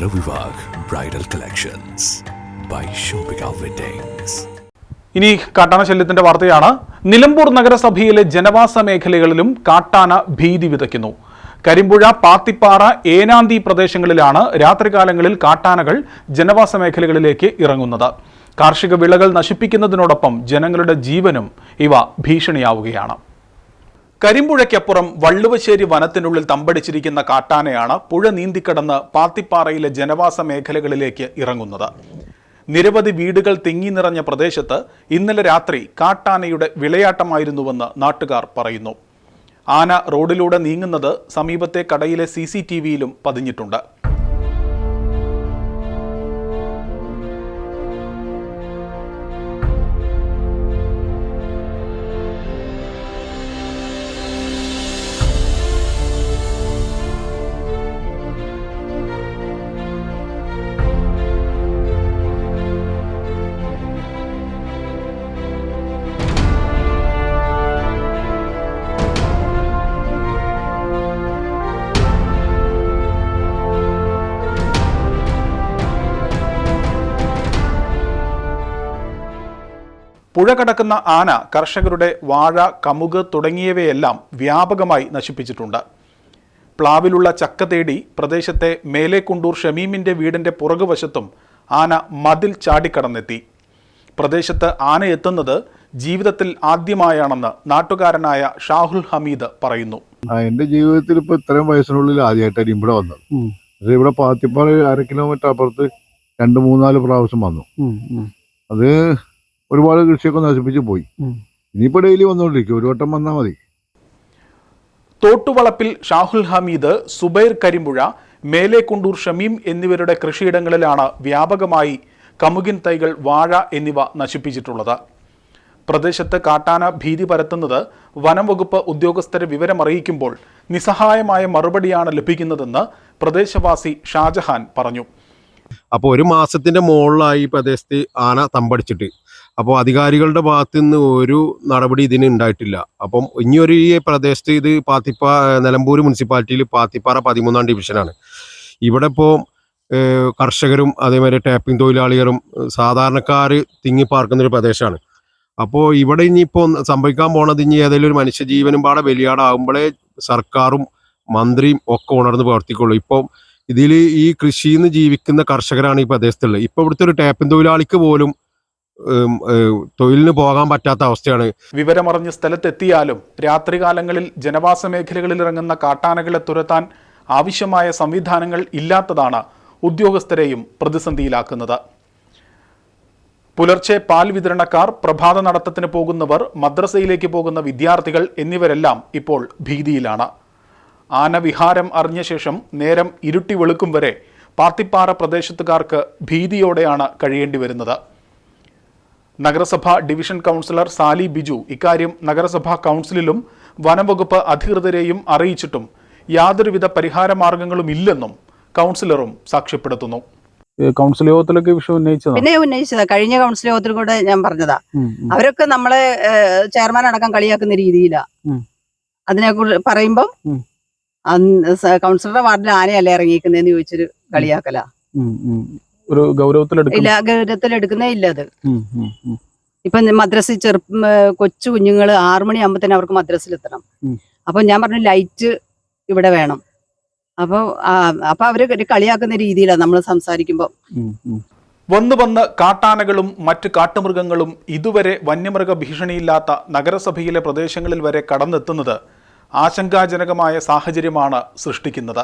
Chithra Vivah bridal collections by Shoppika weddings ഇനി കാട്ടാന ശല്യത്തിന്റെ വാർത്തയാണ്. നിലമ്പൂർ നഗരസഭയിലെ ജനവാസ മേഖലകളിലും കാട്ടാന ഭീതി വിതയ്ക്കുന്നു. കരിമ്പുഴ പാത്തിപ്പാറ ഏനാന്തി പ്രദേശങ്ങളിലാണ് രാത്രികാലങ്ങളിൽ കാട്ടാനകൾ ജനവാസ മേഖലകളിലേക്ക് ഇറങ്ങുന്നത്. കാർഷിക വിളകൾ നശിപ്പിക്കുന്നതിനോടൊപ്പം ജനങ്ങളുടെ ജീവനും ഇവ ഭീഷണിയാവുകയാണ്. കരിമ്പുഴയ്ക്കപ്പുറം വള്ളുവശ്ശേരി വനത്തിനുള്ളിൽ തമ്പടിച്ചിരിക്കുന്ന കാട്ടാനയാണ് പുഴ നീന്തിക്കടന്ന് പാത്തിപ്പാറയിലെ ജനവാസ മേഖലകളിലേക്ക് ഇറങ്ങുന്നത്. നിരവധി വീടുകൾ തിങ്ങി നിറഞ്ഞ പ്രദേശത്ത് ഇന്നലെ രാത്രി കാട്ടാനയുടെ വിളയാട്ടമായിരുന്നുവെന്ന് നാട്ടുകാർ പറയുന്നു. ആന റോഡിലൂടെ നീങ്ങുന്നത് സമീപത്തെ കടയിലെ സി പതിഞ്ഞിട്ടുണ്ട്. പുഴ കടക്കുന്ന ആന കർഷകരുടെ വാഴ കമുക് തുടങ്ങിയവയെല്ലാം വ്യാപകമായി നശിപ്പിച്ചിട്ടുണ്ട്. പ്ലാവിലുള്ള ചക്ക തേടി പ്രദേശത്തെ മേലേക്കുണ്ടൂർ ഷമീമിന്റെ വീടിന്റെ പുറകുവശത്തും ആന മതിൽ ചാടിക്കടന്നെത്തി. പ്രദേശത്ത് ആന എത്തുന്നത് ജീവിതത്തിൽ ആദ്യമായാണെന്ന് നാട്ടുകാരനായ ഷാഹുൽ ഹമീദ് പറയുന്നു. എന്റെ ജീവിതത്തിൽ ഇപ്പൊ ഇത്രയും വയസ്സിനുള്ളിൽ ആദ്യമായിട്ടാണ് ഇവിടെ വന്നത്. അത് ഇവിടെ പാത്തിപ്പാറ അര കിലോമീറ്റർ അപ്പുറത്ത് രണ്ട് മൂന്നാൽ പ്രാവശ്യം വന്നു. അത് ഒരുപാട് കൃഷിയൊക്കെ നശിപ്പിച്ച് പോയി. ഇനിയിപ്പോ ഡെയിലി വന്നോണ്ടിരിക്കും. ഒരു വട്ടം വന്നാൽ മതി. തോട്ടുവളപ്പിൽ ഷാഹുൽ ഹമീദ് സുബൈർ കരിമ്പുഴ മേലേക്കുണ്ടൂർ ഷമീം എന്നിവരുടെ കൃഷിയിടങ്ങളിലാണ് വ്യാപകമായി കമുകിൻ തൈകൾ വാഴ എന്നിവ നശിപ്പിച്ചിട്ടുള്ളത്. പ്രദേശത്ത് കാട്ടാന ഭീതി പരത്തുന്നത് വനം വകുപ്പ് ഉദ്യോഗസ്ഥരെ വിവരമറിയിക്കുമ്പോൾ നിസ്സഹായമായ മറുപടിയാണ് ലഭിക്കുന്നതെന്ന് പ്രദേശവാസി ഷാജഹാൻ പറഞ്ഞു. അപ്പോൾ ഒരു മാസത്തിന്റെ മുകളിലായി പ്രദേശത്ത് ആന തമ്പടിച്ചിട്ട് അപ്പോൾ അധികാരികളുടെ ഭാഗത്ത് നിന്ന് ഒരു നടപടി ഇതിന് ഉണ്ടായിട്ടില്ല. അപ്പം ഇനിയൊരു ഈ പ്രദേശത്ത് ഇത് പാത്തിപ്പ നിലമ്പൂർ മുനിസിപ്പാലിറ്റിയിൽ പാത്തിപ്പാറ പതിമൂന്നാം ഡിവിഷനാണ്. ഇവിടെ ഇപ്പോൾ കർഷകരും അതേമാതിരി ടാപ്പിംഗ് തൊഴിലാളികളും സാധാരണക്കാർ തിങ്ങിപ്പാർക്കുന്ന ഒരു പ്രദേശമാണ് അപ്പോൾ ഇവിടെ ഇനിയിപ്പോൾ സംഭവിക്കാൻ പോണത് ഇനി ഏതെങ്കിലും ഒരു മനുഷ്യജീവനും പാടെ ബലിയാടാകുമ്പോഴേ സർക്കാരും മന്ത്രിയും ഒക്കെ ഉണർന്ന് പ്രവർത്തിക്കുള്ളൂ. ഇപ്പം ഇതിൽ ഈ കൃഷിയിൽ നിന്ന് ജീവിക്കുന്ന കർഷകരാണ് ഈ പ്രദേശത്തുള്ളത്. ഇപ്പോൾ ഇവിടുത്തെ ഒരു ടാപ്പിംഗ് തൊഴിലാളിക്ക് പോലും തൊഴിലിന് പോകാൻ പറ്റാത്ത അവസ്ഥയാണ്. വിവരമറിഞ്ഞ് സ്ഥലത്തെത്തിയാലും രാത്രികാലങ്ങളിൽ ജനവാസ മേഖലകളിൽ ഇറങ്ങുന്ന കാട്ടാനകളെ തുരത്താൻ ആവശ്യമായ സംവിധാനങ്ങൾ ഇല്ലാത്തതാണ് ഉദ്യോഗസ്ഥരെയും പ്രതിസന്ധിയിലാക്കുന്നത്. പുലർച്ചെ പാൽ വിതരണക്കാർ പ്രഭാത നടത്തത്തിന് പോകുന്നവർ മദ്രസയിലേക്ക് പോകുന്ന വിദ്യാർത്ഥികൾ എന്നിവരെല്ലാം ഇപ്പോൾ ഭീതിയിലാണ്. ആനവിഹാരം അറിഞ്ഞ ശേഷം നേരം ഇരുട്ടി വെളുക്കും വരെ പാത്തിപ്പാറ പ്രദേശത്തുകാർക്ക് ഭീതിയോടെയാണ് കഴിയേണ്ടി വരുന്നത്. നഗരസഭ ഡിവിഷൻ കൗൺസിലർ സാലി ബിജു ഇക്കാര്യം നഗരസഭാ കൗൺസിലിലും വനംവകുപ്പ് അധികൃതരെയും അറിയിച്ചിട്ടും യാതൊരുവിധ പരിഹാര മാർഗങ്ങളും ഇല്ലെന്നും കൗൺസിലറും സാക്ഷ്യപ്പെടുത്തുന്നു. കൗൺസിൽ യോഗത്തിലൊക്കെ വിഷയം ഉന്നയിച്ചത്? പിന്നെ ഉന്നയിച്ചതാ. കഴിഞ്ഞ കൗൺസിൽ യോഗത്തിൽ കൂടെ ഞാൻ പറഞ്ഞതാ. അവരൊക്കെ നമ്മളെ ചെയർമാൻ അടക്കം കളിയാക്കുന്ന രീതിയിലാ. അതിനെ കുറിച്ച് പറയുമ്പം കൗൺസിലറുടെ വാർഡിൽ ആനയല്ലേ ഇറങ്ങിയിരിക്കുന്നതെന്ന് ചോദിച്ചൊരു കളിയാക്കല. ഒരു ഗൗരവത്തിലെടുക്കും ഇല്ല ഗൗരവത്തിൽ എടുക്കുന്നേ ഇല്ല അത്. ഇപ്പൊ മദ്രസിൽ ചെറുപ്പം കൊച്ചു കുഞ്ഞുങ്ങൾ ആറു മണി തന്നെ അവർക്ക് മദ്രസിൽ എത്തണം. അപ്പൊ ഞാൻ പറഞ്ഞു ലൈറ്റ് ഇവിടെ വേണം. അപ്പൊ അപ്പൊ അവർ കളിയാക്കുന്ന രീതിയിലാണ് നമ്മൾ സംസാരിക്കുമ്പോ. വന്നു വന്ന് കാട്ടാനകളും മറ്റ് കാട്ടുമൃഗങ്ങളും ഇതുവരെ വന്യമൃഗ ഭീഷണിയില്ലാത്ത നഗരസഭയിലെ പ്രദേശങ്ങളിൽ വരെ കടന്നെത്തുന്നത് ആശങ്കാജനകമായ സാഹചര്യമാണ് സൃഷ്ടിക്കുന്നത്.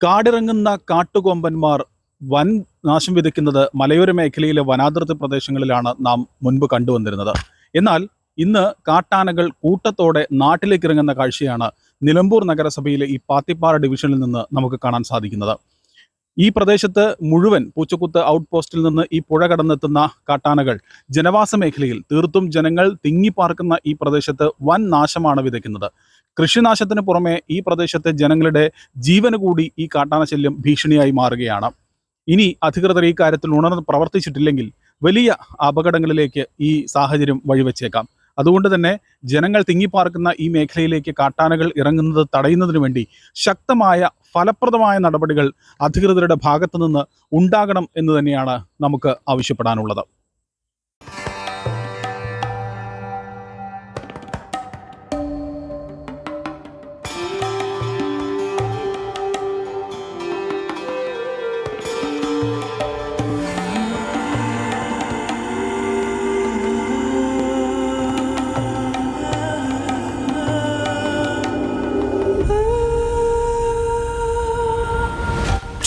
കാടിറങ്ങുന്ന കാട്ടുകൊമ്പന്മാർ വൻ നാശം വിതയ്ക്കുന്നത് മലയോര മേഖലയിലെ വനാതിർത്തി പ്രദേശങ്ങളിലാണ് നാം മുൻപ് കണ്ടുവന്നിരുന്നത്. എന്നാൽ ഇന്ന് കാട്ടാനകൾ കൂട്ടത്തോടെ നാട്ടിലേക്ക് ഇറങ്ങുന്ന കാഴ്ചയാണ് നിലമ്പൂർ നഗരസഭയിലെ ഈ പാത്തിപ്പാറ ഡിവിഷനിൽ നിന്ന് നമുക്ക് കാണാൻ സാധിക്കുന്നത്. ഈ പ്രദേശത്ത് മുഴുവൻ പൂച്ചക്കുത്ത് ഔട്ട് പോസ്റ്റിൽ നിന്ന് ഈ പുഴ കടന്നെത്തുന്ന കാട്ടാനകൾ ജനവാസ മേഖലയിൽ തീർത്തും ജനങ്ങൾ തിങ്ങിപ്പാർക്കുന്ന ഈ പ്രദേശത്ത് വൻ നാശമാണ് വിതയ്ക്കുന്നത്. കൃഷിനാശത്തിന് പുറമെ ഈ പ്രദേശത്തെ ജനങ്ങളുടെ ജീവന് കൂടി ഈ കാട്ടാന ശല്യം ഭീഷണിയായി മാറുകയാണ്. ഇനി അധികൃതർ ഈ കാര്യത്തിൽ ഉണർന്ന് പ്രവർത്തിച്ചിട്ടില്ലെങ്കിൽ വലിയ അപകടങ്ങളിലേക്ക് ഈ സാഹചര്യം വഴിവെച്ചേക്കാം. അതുകൊണ്ട് തന്നെ ജനങ്ങൾ തിങ്ങിപ്പാർക്കുന്ന ഈ മേഖലയിലേക്ക് കാട്ടാനകൾ ഇറങ്ങുന്നത് തടയുന്നതിനു വേണ്ടി ശക്തമായ ഫലപ്രദമായ നടപടികൾ അധികൃതരുടെ ഭാഗത്തു നിന്ന് ഉണ്ടാകണം എന്ന് തന്നെയാണ് നമുക്ക് ആവശ്യപ്പെടാനുള്ളത്.